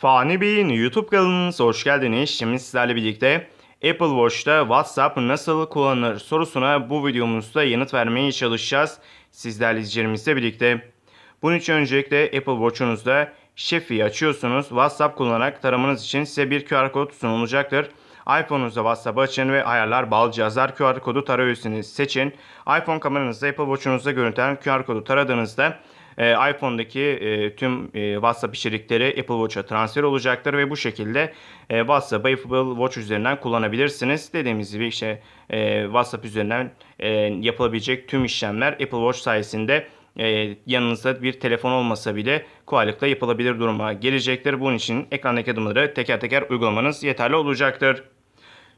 Fani Bey'in YouTube kanalınıza hoş geldiniz. Şimdi sizlerle birlikte Apple Watch'ta WhatsApp nasıl kullanılır sorusuna bu videomuzda yanıt vermeye çalışacağız. Sizlerle izleyicilerimizle birlikte. Bunun için öncelikle Apple Watch'unuzda Şefi'yi açıyorsunuz. WhatsApp kullanarak taramanız için size bir QR kod sunulacaktır. iPhone'unuzda WhatsApp'ı açın ve ayarlar bağlı cihazlar QR kodu tarayüzünü seçin. iPhone kameranızda Apple Watch'unuzda görüntülenen QR kodu taradığınızda e, iPhone'daki e, tüm e, WhatsApp içerikleri Apple Watch'a transfer olacaktır ve bu şekilde e, WhatsApp'ı Apple Watch üzerinden kullanabilirsiniz. Dediğimiz gibi işte e, WhatsApp üzerinden e, yapılabilecek tüm işlemler Apple Watch sayesinde e, yanınızda bir telefon olmasa bile kolaylıkla yapılabilir duruma gelecektir. Bunun için ekrandaki adımları teker teker uygulamanız yeterli olacaktır.